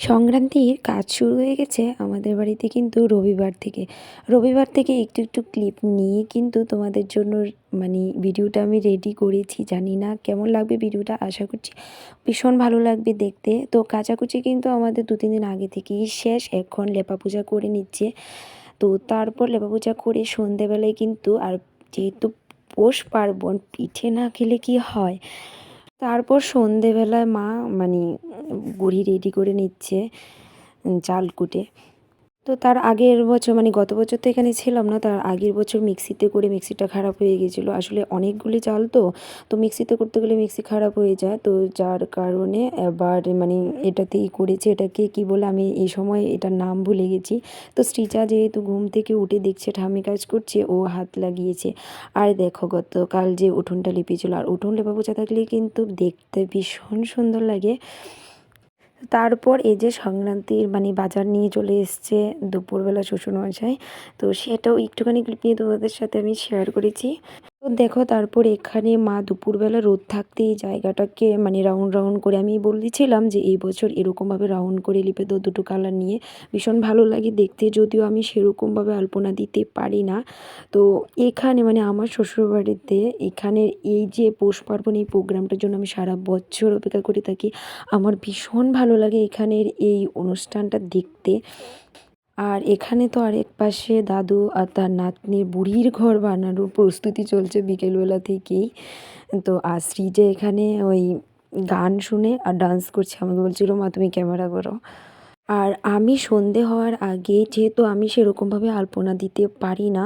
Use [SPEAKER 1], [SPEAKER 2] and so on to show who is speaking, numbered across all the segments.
[SPEAKER 1] সংক্রান্তির কাজ শুরু হয়ে গেছে আমাদের বাড়িতে কিন্তু রবিবার থেকে। রবিবার থেকে একটু একটু ক্লিপ নিয়ে কিন্তু তোমাদের জন্য মানে ভিডিওটা আমি রেডি করেছি। জানি না কেমন লাগবে ভিডিওটা আশা করছি ভীষণ ভালো লাগবে দেখতে। তো কাচাকুচি কিন্তু আমাদের দু, তিন দিন আগে থেকেই শেষ। এখন লেপা পূজা করে নিচ্ছে। তো তারপর লেপা পূজা করে সন্ধেবেলায় কিন্তু আর যেহেতু পৌষ পার্বণ, পিঠে না খেলে কি হয়? তারপর সন্ধেবেলায় মা মানে গুড়ি রেডি করে নিচ্ছে চাল কুটে। তো তার আগের বছর মানে গত বছর তো এখানে ছিলাম না, তার আগের বছর মিক্সিতে করে মিক্সিটা খারাপ হয়ে গেছিল আসলে অনেকগুলি চাল তো তো মিক্সিতে করতে গেলে মিক্সি খারাপ হয়ে যায়। তো যার কারণে এবার মানে এটাতেই করেছে, এটাকে কি বলে, আমি এই সময় এটার নাম ভুলে গেছি। তো শ্রীজা যেহেতু ঘুম থেকে উঠে দেখছে ঠামি কাজ করছে, ও হাত লাগিয়েছে। আর দেখো, গতকাল যে উঠোনটা লিপিয়েছিল আর উঠোন লেপা পোছা থাকলে কিন্তু দেখতে ভীষণ সুন্দর লাগে। তারপর এই যে সংক্রান্তির মানে বাজার নিয়ে চলে এসছে দুপুরবেলা শ্বশুরমশাই, তো সেটাও একটুখানি ক্লিপ নিয়ে তোমাদের সাথে আমি শেয়ার করেছি। তো দেখো তারপর এখানে মা দুপুরবেলা রোদ থাকতে এই জায়গাটাকে মানে রাউন্ড রাউন্ড করে আমি বলেছিলাম যে এই বছর এরকমভাবে রাউন্ড করে লিপে দো দুটো কালার নিয়ে ভীষণ ভালো লাগে দেখতে। যদিও আমি সেরকমভাবে আলপনা দিতে পারি না। তো এখানে মানে আমার শ্বশুরবাড়িতে এখানের এই যে পৌষ পার্বণ এই প্রোগ্রামটার জন্য আমি সারা বছর অপেক্ষা করে থাকি। আমার ভীষণ ভালো লাগে এখানের এই অনুষ্ঠানটা দেখতে। আর এখানে তো আরেক পাশে দাদু আর তার নাতনির বুড়ির ঘর বানানোর প্রস্তুতি চলছে বিকেলবেলা থেকেই। তো আর যে এখানে ওই গান শুনে আর ডান্স করছে, আমাকে বলছিল, মা, তুমি ক্যামেরা করো। আর আমি সন্ধে হওয়ার আগে যেহেতু আমি সেরকমভাবে আলপনা দিতে পারি না,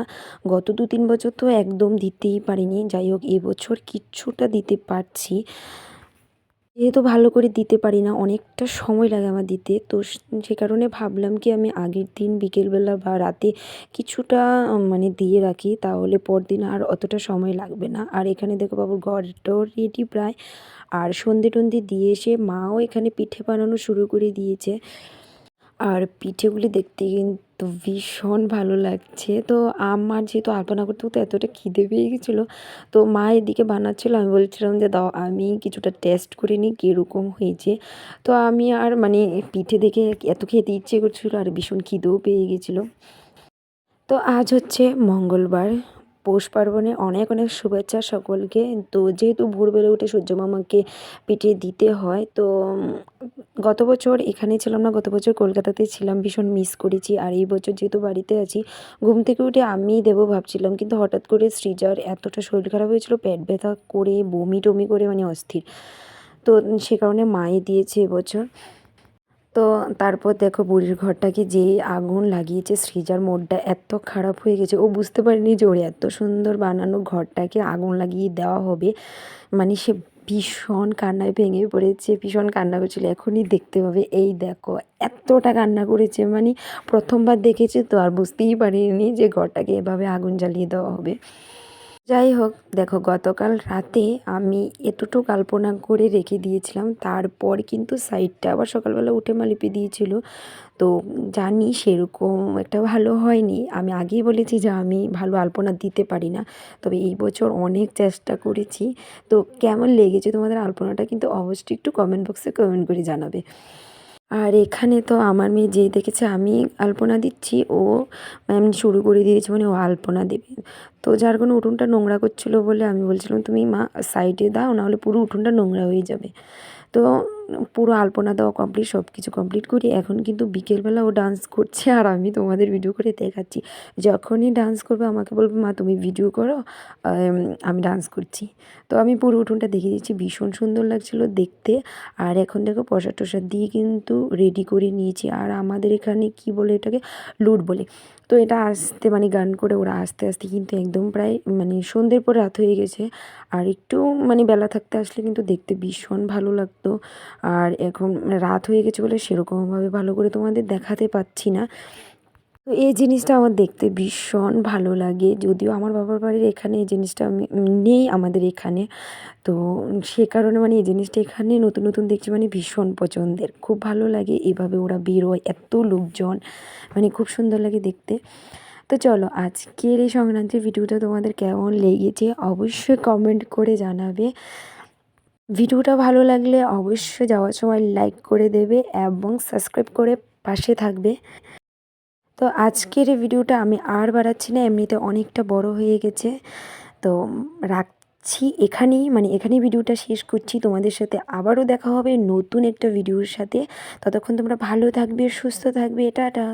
[SPEAKER 1] গত দু তিন বছর তো একদম দিতেই পারিনি। যাই হোক, এবছর কিচ্ছুটা দিতে পারছি। যেহেতু ভালো করে দিতে পারি না, অনেকটা সময় লাগে আমার দিতে, তো সে কারণে ভাবলাম কি আমি আগের দিন বিকেলবেলা বা রাতে কিছুটা মানে দিয়ে রাখি, তাহলে পরদিন আর অতটা সময় লাগবে না। আর এখানে দেখো বাবুর ঘরটাও রেডি প্রায়। আর সন্ধে টন্ধে দিয়ে এসে মাও এখানে পিঠে বানানো শুরু করে দিয়েছে। আর পিঠেগুলি দেখতে কিন্তু ভীষণ ভালো লাগছে। তো আমার যেহেতু আলপনা করতে করতে এতটা খিদে পেয়ে গেছিল, তো মা এদিকে বানাচ্ছিলো। আমি বলছিলাম যে, দাও, আমি কিছুটা টেস্ট করে নিই কীরকম হয়েছে। তো আমি আর মানে পিঠে দেখে এত খেতে ইচ্ছে করছিল আর ভীষণ খিদেও পেয়ে গেছিল। তো আজ হচ্ছে মঙ্গলবার। পৌষ পার্বণে অনেক অনেক শুভেচ্ছা সকলকে। তো যেহেতু ভোরবেলা উঠে সূর্য মামাকে পিঠে দিতে হয়, তো গত বছর এখানে ছিলাম না, গত বছর কলকাতাতে ছিলাম, ভীষণ মিস করেছি। আর এই বছর যেহেতু বাড়িতে আছি, ঘুম থেকে উঠে আমিই দেবো ভাবছিলাম, কিন্তু হঠাৎ করে সৃজার এতটা শরীর খারাপ হয়েছিল, পেট ব্যথা করে বমি টমি করে মানে অস্থির। তো সে কারণে মাই দিয়েছে এবছর। তো তারপর দেখো বুড়ির ঘরটাকে যে আগুন লাগিয়েছে, সৃজার মোডটা এত খারাপ হয়ে গেছে। ও বুঝতে পারেনি যে ওর এত সুন্দর বানানো ঘরটাকে আগুন লাগিয়ে দেওয়া হবে। মানে সে ভীষণ কান্নায় ভেঙে পড়েছে, ভীষণ কান্না করছিল। এখনই দেখতে পাবে। এই দেখো, এতটা কান্না করেছে। মানে প্রথমবার দেখেছে তো আর বুঝতেই পারিনি যে ঘরটাকে এভাবে আগুন জ্বালিয়ে দেওয়া হবে। যাই হোক, দেখো গতকাল রাতে আমি এতটুকু কল্পনা করে রেখে দিয়েছিলাম, তারপর কিন্তু সাইডটা আবার সকালবেলা উঠে মা লিপে দিয়েছিল। তো জানি সেরকম একটা ভালো হয়নি। আমি আগেই বলেছি যে আমি ভালো আলপনা দিতে পারি না, তবে এই বছর অনেক চেষ্টা করেছি। তো কেমন লেগেছে তোমাদের আলপনাটা কিন্তু অবশ্যই একটু কমেন্ট বক্সে কমেন্ট করে জানাবে। আর এখানে তো আমার মেয়ে যে দেখেছে, আমি আলপনা দিচ্ছি। ও ম্যাম শুরু করে দিয়েছে মানে ও আলপনা দেবে। তো যার কোনো উঠোনটা নোংরা করছিল বলে আমি বলছিলাম, তুমি মা সাইডে দাও, নাহলে পুরো উঠোনটা নোংরা হয়ে যাবে। তো পুরো আলপনা দেওয়া কমপ্লিট সব কিছু কমপ্লিট করি। এখন কিন্তু বিকেলবেলা ও ডান্স করছে আর আমি তোমাদের ভিডিও করে দেখাচ্ছি। যখনই ডান্স করবে আমাকে বলবে, মা, তুমি ভিডিও করো, আমি ডান্স করছি। তো আমি পুরো উঠোনটা দেখে দিচ্ছি। ভীষণ সুন্দর লাগছিল দেখতে। আর এখন দেখো প্রসাদ টসাদ দিয়ে কিন্তু রেডি করে নিয়েছি। আর আমাদের এখানে কি বলে এটাকে? লুট বলে। তো এটা আসতে মানে গান করে ওরা আস্তে আস্তে কিন্তু একদম প্রায় মানে সন্ধ্যের পর রাত হয়ে গেছে। আর একটু মানে বেলা থাকতে আসলে কিন্তু দেখতে ভীষণ ভালো লাগতো। আর এখন রাত হয়ে গেছে বলে সেরকমভাবে ভালো করে তোমাদের দেখাতে পাচ্ছি না। তো এই জিনিসটা আমার দেখতে ভীষণ ভালো লাগে। যদিও আমার বাবার বাড়ির এখানে এই জিনিসটা নেই আমাদের এখানে। তো সে কারণে মানে এই জিনিসটা এখানে নতুন নতুন দেখছি মানে ভীষণ পছন্দের। খুব ভালো লাগে এভাবে ওরা বেরোয়, এত লোকজন। মানে খুব সুন্দর লাগে দেখতে। তো চলো, আজকের এই সংক্রান্তির ভিডিওটা তোমাদের কেমন লেগেছে অবশ্যই কমেন্ট করে জানাবে। ভিডিওটা ভালো লাগলে অবশ্যই যাওয়ার সময় লাইক করে দেবে এবং সাবস্ক্রাইব করে পাশে থাকবে। তো আজকের এই ভিডিওটা আমি আর বাড়াচ্ছি না, এমনিতে অনেকটা বড় হয়ে গেছে। তো রাখছি এখানেই মানে এখানেই ভিডিওটা শেষ করছি। তোমাদের সাথে আবারও দেখা হবে নতুন একটা ভিডিওর সাথে। ততক্ষণ তোমরা ভালো থাকবে, সুস্থ থাকবে। টাটা।